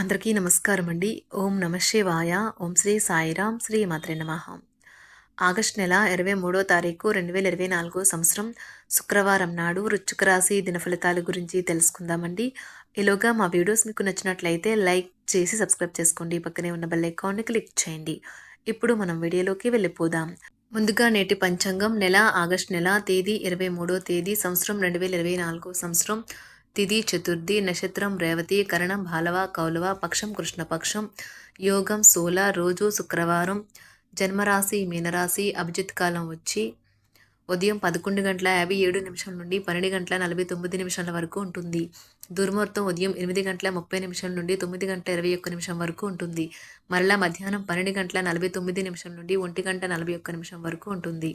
అందరికీ నమస్కారం అండి ఓం నమ శివాయ. ఓం శ్రీ సాయిరాం శ్రీ మాత్రే నమ. ఆగస్ట్ నెల ఇరవై మూడో తారీఖు రెండు వేల ఇరవై నాలుగో సంవత్సరం శుక్రవారం నాడు వృశ్చిక రాశి దిన ఫలితాల గురించి తెలుసుకుందామండి. ఈలోగా మా వీడియోస్ మీకు నచ్చినట్లయితే లైక్ చేసి సబ్స్క్రైబ్ చేసుకోండి. పక్కనే ఉన్న బెల్ ఐకాన్ని క్లిక్ చేయండి. ఇప్పుడు మనం వీడియోలోకి వెళ్ళిపోదాం. ముందుగా నేటి పంచాంగం. నెల ఆగస్ట్ నెల తేదీ ఇరవై మూడో తేదీ సంవత్సరం రెండు వేల ఇరవై నాలుగో సంవత్సరం. తిథి చతుర్థి నక్షత్రం రేవతి కరణం బాలవ కౌలవ పక్షం కృష్ణపక్షం యోగం సోల రోజు శుక్రవారం జన్మరాశి మీనరాశి అభిజిత్ కాలం వచ్చి ఉదయం పదకొండు గంటల యాభై ఏడు నిమిషం నుండి పన్నెండు గంటల నలభై తొమ్మిది నిమిషాల వరకు ఉంటుంది. దుర్ముహూర్తం ఉదయం ఎనిమిది గంటల ముప్పై నిమిషం నుండి తొమ్మిది గంటల ఇరవై ఒక్క నిమిషం వరకు ఉంటుంది. మరలా మధ్యాహ్నం పన్నెండు గంటల నలభై తొమ్మిది నిమిషం నుండి ఒంటి గంట నలభై ఒక్క నిమిషం వరకు ఉంటుంది.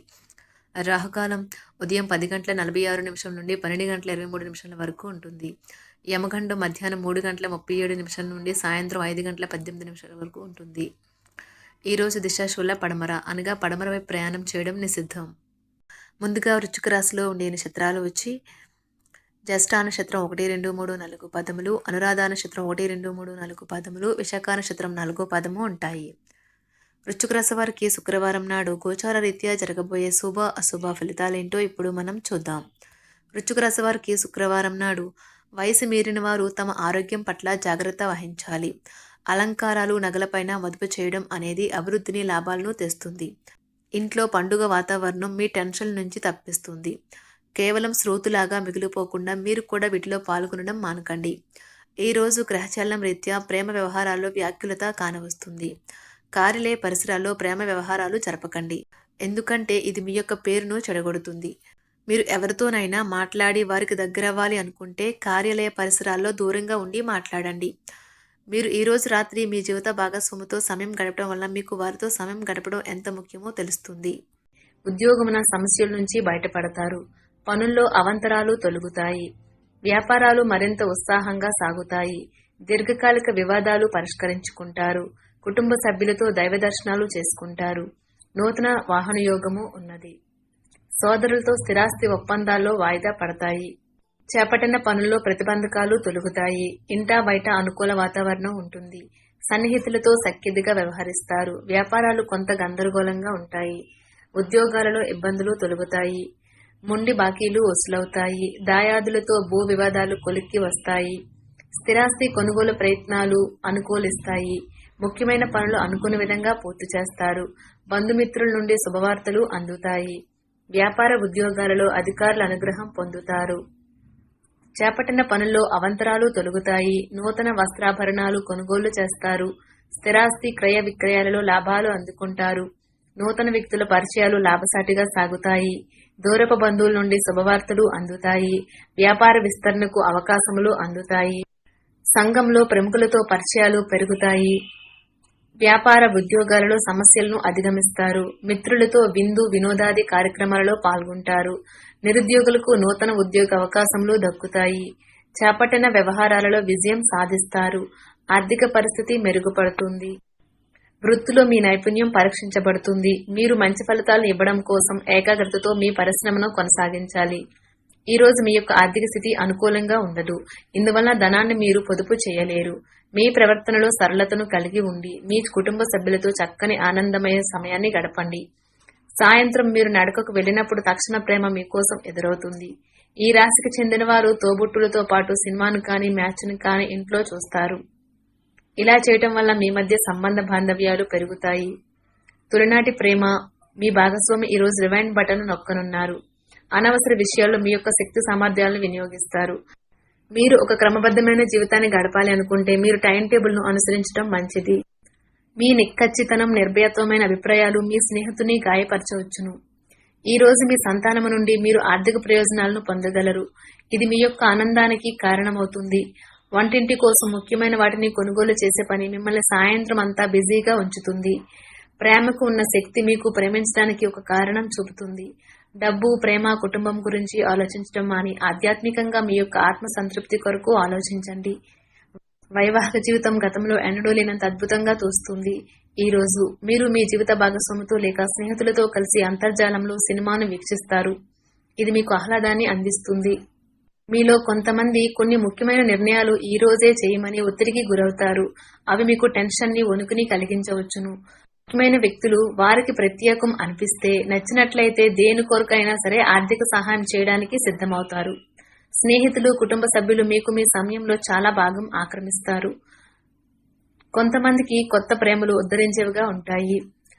రాహుకాలం ఉదయం పది గంటల నలభై ఆరు నిమిషం నుండి పన్నెండు గంటల ఇరవై మూడు నిమిషాల వరకు ఉంటుంది. యమగండం మధ్యాహ్నం మూడు గంటల ముప్పై ఏడు నిమిషాల నుండి సాయంత్రం ఐదు గంటల పద్దెనిమిది నిమిషాల వరకు ఉంటుంది. ఈరోజు దిశాశూల పడమర అనగా పడమర వైపు ప్రయాణం చేయడం నిషిద్ధం. ముందుగా వృచ్చిక రాశిలో ఉండే నక్షత్రాలు వచ్చి జ్యేష్ఠ నక్షత్రం ఒకటి రెండు మూడు నాలుగు పదములు అనురాధ నక్షత్రం ఒకటి రెండు మూడు నాలుగు పదములు విశాఖ నక్షత్రం నాలుగో పదము ఉంటాయి. వృశ్చిక రాశి వారికి శుక్రవారం నాడు గోచార రీత్యా జరగబోయే శుభ అశుభ ఫలితాలేంటో ఇప్పుడు మనం చూద్దాం. వృశ్చిక రాశి వారికి శుక్రవారం నాడు వయసు మీరిన వారు తమ ఆరోగ్యం పట్ల జాగ్రత్త వహించాలి. అలంకారాలు నగలపైన మదుపు చేయడం అనేది అభివృద్ధిని లాభాలను తెస్తుంది. ఇంట్లో పండుగ వాతావరణం మీ టెన్షన్ నుంచి తప్పిస్తుంది. కేవలం శ్రోతులాగా మిగిలిపోకుండా మీరు కూడా వీటిలో పాల్గొనడం మానకండి. ఈరోజు గ్రహచలనం రీత్యా ప్రేమ వ్యవహారాల్లో వ్యాఖ్యులత కానవస్తుంది. కార్యాలయ పరిసరాల్లో ప్రేమ వ్యవహారాలు జరపకండి. ఎందుకంటే ఇది మీ యొక్క పేరును చెడగొడుతుంది. మీరు ఎవరితోనైనా మాట్లాడి వారికి దగ్గర అవ్వాలి అనుకుంటే కార్యాలయ పరిసరాల్లో దూరంగా ఉండి మాట్లాడండి. మీరు ఈరోజు రాత్రి మీ జీవిత భాగస్వామితో సమయం గడపడం వల్ల మీకు వారితో సమయం గడపడం ఎంత ముఖ్యమో తెలుస్తుంది. ఉద్యోగమున సమస్యల నుంచి బయటపడతారు. పనుల్లో అవంతరాలు తొలగుతాయి. వ్యాపారాలు మరింత ఉత్సాహంగా సాగుతాయి. దీర్ఘకాలిక వివాదాలు పరిష్కరించుకుంటారు. కుటుంబ సభ్యులతో దైవ దర్శనాలు చేసుకుంటారు. నూతన వాహన యోగము ఉన్నది. సోదరులతో స్థిరాస్తి ఒప్పందాల్లో వాయిదా పడతాయి. చేపట్టిన పనుల్లో ప్రతిబంధకాలు తొలుగుతాయి. ఇంటా బయట అనుకూల వాతావరణం ఉంటుంది. సన్నిహితులతో సఖ్యదిగా వ్యవహరిస్తారు. వ్యాపారాలు కొంత గందరగోళంగా ఉంటాయి. ఉద్యోగాలలో ఇబ్బందులు తొలుగుతాయి. ముండి బాకీలు వసూలవుతాయి. దాయాదులతో భూ వివాదాలు కొలిక్కి వస్తాయి. స్థిరాస్తి కొనుగోలు ప్రయత్నాలు అనుకూలిస్తాయి. ముఖ్యమైన పనులు అనుకున్న విధంగా పూర్తి చేస్తారు. బంధుమిత్రుల నుండి శుభవార్తలు అందుతాయి. వ్యాపార ఉద్యోగాలలో అధికారుల అనుగ్రహం పొందుతారు. చేపట్టిన పనుల్లో అవంతరాలు తొలగుతాయి. నూతన వస్త్రాభరణాలు కొనుగోలు చేస్తారు. స్థిరాస్తి క్రయ విక్రయాలలో లాభాలు అందుకుంటారు. నూతన వ్యక్తుల పరిచయాలు లాభసాటిగా సాగుతాయి. దూరపు బంధువుల నుండి శుభవార్తలు అందుతాయి. వ్యాపార విస్తరణకు అవకాశములు అందుతాయి. సంఘంలో ప్రముఖులతో పరిచయాలు పెరుగుతాయి. వ్యాపార ఉద్యోగాలలో సమస్యలను అధిగమిస్తారు. మిత్రులతో విందు వినోదాది కార్యక్రమాలలో పాల్గొంటారు. నిరుద్యోగులకు నూతన ఉద్యోగ అవకాశములు దక్కుతాయి. చేపట్టిన వ్యవహారాలలో విజయం సాధిస్తారు. ఆర్థిక పరిస్థితి మెరుగుపడుతుంది. వృత్తిలో మీ నైపుణ్యం పరీక్షించబడుతుంది. మీరు మంచి ఫలితాలను ఇవ్వడం కోసం ఏకాగ్రతతో మీ పరిశ్రమను కొనసాగించాలి. ఈ రోజు మీ యొక్క ఆర్థిక స్థితి అనుకూలంగా ఉండదు. ఇందువలన ధనాన్ని మీరు పొదుపు చేయలేరు. మీ ప్రవర్తనలో సరళతను కలిగి ఉండి మీ కుటుంబ సభ్యులతో చక్కని ఆనందమయ సమయాన్ని గడపండి. సాయంత్రం మీరు నడకకు వెళ్ళినప్పుడు తక్షణ ప్రేమ మీకోసం ఎదురవుతుంది. ఈ రాశికి చెందిన వారు తోబుట్టులతో పాటు సినిమాను కానీ మ్యాచ్ను కానీ ఇంట్లో చూస్తారు. ఇలా చేయటం వల్ల మీ మధ్య సంబంధ బాంధవ్యాలు పెరుగుతాయి. తొలినాటి ప్రేమ మీ భాగస్వామి ఈ రోజు రివైండ్ బటన్ నొక్కనున్నారు. అనవసర విషయాల్లో మీ యొక్క శక్తి సామర్థ్యాలను వినియోగిస్తారు. మీరు ఒక క్రమబద్ధమైన జీవితాన్ని గడపాలి అనుకుంటే మీరు టైం టేబుల్ను అనుసరించడం మంచిది. మీ నిక్కచ్చితనం నిర్భయత్వమైన అభిప్రాయాలు మీ స్నేహితుని గాయపరచవచ్చును. ఈ రోజు మీ సంతానము నుండి మీరు ఆర్థిక ప్రయోజనాలను పొందగలరు. ఇది మీ యొక్క ఆనందానికి కారణమవుతుంది. వంటింటి కోసం ముఖ్యమైన వాటిని కొనుగోలు చేసే పని మిమ్మల్ని సాయంత్రం అంతా బిజీగా ఉంచుతుంది. ప్రేమకు ఉన్న శక్తి మీకు ప్రేమించడానికి ఒక కారణం చూపుతుంది. డబ్బు ప్రేమ కుటుంబం గురించి ఆలోచించడం మాని ఆధ్యాత్మికంగా మీ యొక్క ఆత్మ సంతృప్తి కొరకు ఆలోచించండి. వైవాహిక జీవితం గతంలో ఎన్నడూ లేనంత అద్భుతంగా తోస్తుంది. ఈ రోజు మీరు మీ జీవిత భాగస్వామితో లేక స్నేహితులతో కలిసి అంతర్జాలంలో సినిమాను వీక్షిస్తారు. ఇది మీకు ఆహ్లాదాన్ని అందిస్తుంది. మీలో కొంతమంది కొన్ని ముఖ్యమైన నిర్ణయాలు ఈ రోజే చేయమని ఒత్తిడికి గురవుతారు. అవి మీకు టెన్షన్ని వణుకుని కలిగించవచ్చును. ముఖ్యమైన వ్యక్తులు వారికి ప్రత్యేకం అనిపిస్తే నచ్చినట్లయితే దేని కొరకైనా సరే ఆర్థిక సహాయం చేయడానికి సిద్ధమవుతారు. స్నేహితులు కుటుంబ సభ్యులు మీకు మీ సమయంలో చాలా భాగం ఆక్రమిస్తారు. కొంతమందికి కొత్త ప్రేమలు ఉద్ధరించేవిగా ఉంటాయి.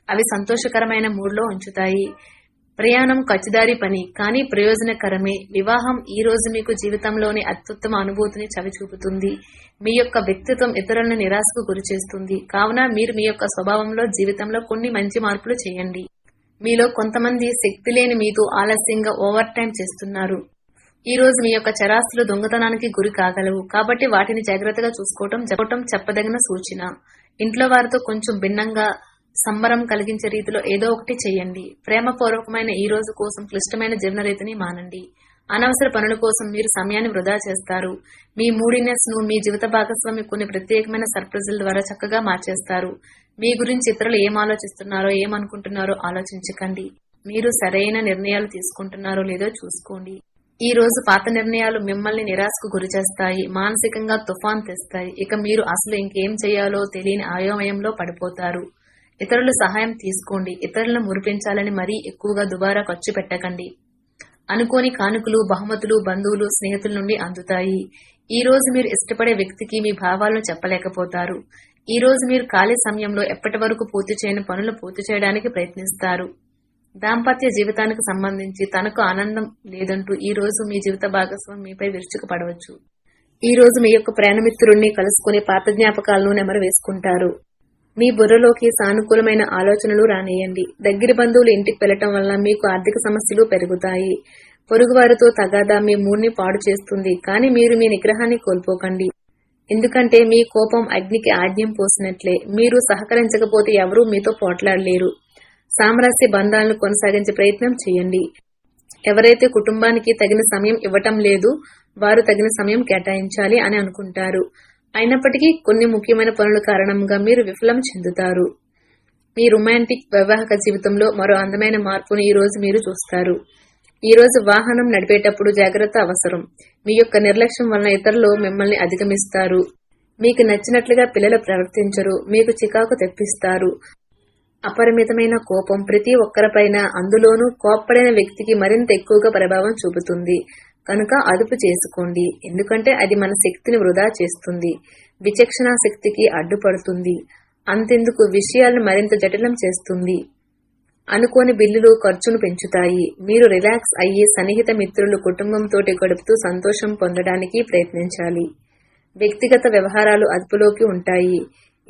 అవి సంతోషకరమైన మూడ్లో ఉంచుతాయి. ప్రయాణం ఖచ్చిదారి పని కానీ ప్రయోజనకరమే. వివాహం ఈ రోజు మీకు జీవితంలోని అత్యుత్తమ అనుభూతిని చవిచూపుతుంది. మీ యొక్క వ్యక్తిత్వం ఇతరులను నిరాశకు గురిచేస్తుంది కావున మీరు మీ యొక్క స్వభావంలో జీవితంలో కొన్ని మంచి మార్పులు చేయండి. మీలో కొంతమంది శక్తి లేని మీతో ఆలస్యంగా ఓవర్ టైం చేస్తున్నారు. ఈ రోజు మీ యొక్క చరాస్తులు దొంగతనానికి గురి కాగలవు. కాబట్టి వాటిని జాగ్రత్తగా చూసుకోవటం చెప్పటం చెప్పదగిన సూచన. ఇంట్లో వారితో కొంచెం భిన్నంగా సంబరం కలిగించే రీతిలో ఏదో ఒకటి చేయండి ప్రేమపూర్వకమైన ఈ రోజు కోసం క్లిష్టమైన జీర్ణరీతిని మానండి. అనవసర పనుల కోసం మీరు సమయాన్ని వృధా చేస్తారు. మీ మూడినెస్ను మీ జీవిత భాగస్వామి కొన్ని ప్రత్యేకమైన సర్ప్రైజుల ద్వారా చక్కగా మార్చేస్తారు. మీ గురించి ఇతరులు ఏం ఆలోచిస్తున్నారో ఏమనుకుంటున్నారో ఆలోచించకండి. మీరు సరైన నిర్ణయాలు తీసుకుంటున్నారో లేదో చూసుకోండి. ఈ రోజు పాత నిర్ణయాలు మిమ్మల్ని నిరాశకు గురి చేస్తాయి మానసికంగా తుఫాన్ తెస్తాయి. ఇక మీరు అసలు ఇంకేం చేయాలో తెలియని అయోమయంలో పడిపోతారు. ఇతరుల సహాయం తీసుకోండి ఇతరులను మురిపించాలని మరీ ఎక్కువగా దుబారా ఖర్చు పెట్టకండి. అనుకోని కానుకలు బహుమతులు బంధువులు స్నేహితుల నుండి అందుతాయి. ఈ రోజు మీరు ఇష్టపడే వ్యక్తికి మీ భావాలను చెప్పలేకపోతారు. ఈ రోజు మీరు ఖాళీ సమయంలో ఎప్పటి వరకు పూర్తి చేయని పనులు పూర్తి చేయడానికి ప్రయత్నిస్తారు. దాంపత్య జీవితానికి సంబంధించి తనకు ఆనందం లేదంటూ ఈ రోజు మీ జీవిత భాగస్వామి మీపై విరుచుకుపడవచ్చు ఈ రోజు మీ యొక్క ప్రయాణమిత్రుణ్ణి కలుసుకుని పాత జ్ఞాపకాలను నెమరు వేసుకుంటారు. మీ బుర్రలోకి సానుకూలమైన ఆలోచనలు రానియండి దగ్గరి బంధువులు ఇంటికి వెళ్ళటం వల్ల మీకు ఆర్థిక సమస్యలు పెరుగుతాయి. పొరుగువారితో తగాదా మీ మూడ్ని పాడు చేస్తుంది. కానీ మీరు మీ నిగ్రహాన్ని కోల్పోకండి. ఎందుకంటే మీ కోపం అగ్నికి ఆజ్ఞం పోసినట్లే. మీరు సహకరించకపోతే ఎవరూ మీతో పోట్లాడలేరు. సామరస్య బంధాలను కొనసాగించే ప్రయత్నం చేయండి. ఎవరైతే కుటుంబానికి తగిన సమయం ఇవ్వటం లేదు వారు తగిన సమయం కేటాయించాలి అని అనుకుంటారు. అయినప్పటికీ కొన్ని ముఖ్యమైన పనుల కారణంగా మీరు విఫలం చెందుతారు. మీ రొమాంటిక్ వైవాహిక జీవితంలో మరో అందమైన మార్పును ఈ రోజు మీరు చూస్తారు. ఈ రోజు వాహనం నడిపేటప్పుడు జాగ్రత్త అవసరం. మీ యొక్క నిర్లక్ష్యం వలన ఇతరులు మిమ్మల్ని అధిగమిస్తారు. మీకు నచ్చినట్లుగా పిల్లలు ప్రవర్తించరు. మీకు చికాకు తెప్పిస్తారు. అపరిమితమైన కోపం ప్రతి ఒక్కరిపైన అందులోనూ కోప్పడిన వ్యక్తికి మరింత ఎక్కువగా ప్రభావం చూపుతుంది. కనుక అదుపు చేసుకోండి. ఎందుకంటే అది మన శక్తిని వృధా చేస్తుంది. విచక్షణ శక్తికి అడ్డుపడుతుంది. అంతెందుకు విషయాలను మరింత జటిలం చేస్తుంది. అనుకోని బిల్లులు ఖర్చును పెంచుతాయి. మీరు రిలాక్స్ అయ్యి సన్నిహిత మిత్రులు కుటుంబంతోటి గడుపుతూ సంతోషం పొందడానికి ప్రయత్నించాలి. వ్యక్తిగత వ్యవహారాలు అదుపులోకి ఉంటాయి.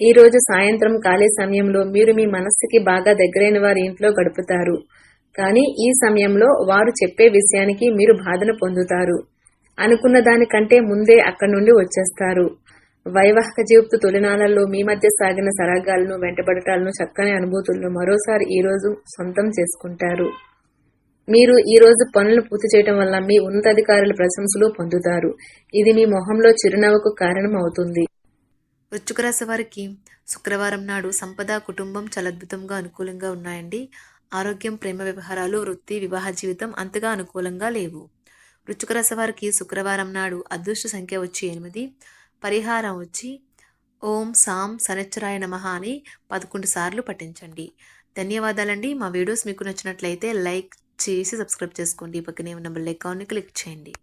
ఈ రోజు సాయంత్రం ఖాళీ సమయంలో మీరు మీ మనస్సుకి బాగా దగ్గరైన వారి ఇంట్లో గడుపుతారు. కానీ ఈ సమయంలో వారు చెప్పే విషయానికి మీరు బాధను పొందుతారు. అనుకున్న దానికంటే ముందే అక్కడి నుండి వచ్చేస్తారు. వైవాహిక జీవిత తొలినాళ్ళలో మీ మధ్య సాగిన సరాగాలను వెంటబడటాలను చక్కని అనుభూతులను మరోసారి ఈ రోజు సొంతం చేసుకుంటారు. మీరు ఈ రోజు పనులను పూర్తి చేయడం వల్ల మీ ఉన్నతాధికారుల ప్రశంసలు పొందుతారు. ఇది మీ మొహంలో చిరునవ్వుకు కారణం అవుతుంది వృశ్చిక రాశి వారికి శుక్రవారం నాడు సంపద కుటుంబం చాలా అద్భుతంగా అనుకూలంగా ఉన్నాయండి. ఆరోగ్యం ప్రేమ వ్యవహారాలు వృత్తి వివాహ జీవితం అంతగా అనుకూలంగా లేవు. వృశ్చిక రాశి వారికి శుక్రవారం నాడు అదృష్ట సంఖ్య వచ్చి ఎనిమిది పరిహారం వచ్చి ఓం సాం సనచ్చరాయ నమః అని పదకొండు సార్లు పఠించండి. ధన్యవాదాలండి. మా వీడియోస్ మీకు నచ్చినట్లయితే లైక్ చేసి సబ్స్క్రైబ్ చేసుకోండి. పక్కనే ఉన్న బెల్ ఐకాన్ని క్లిక్ చేయండి.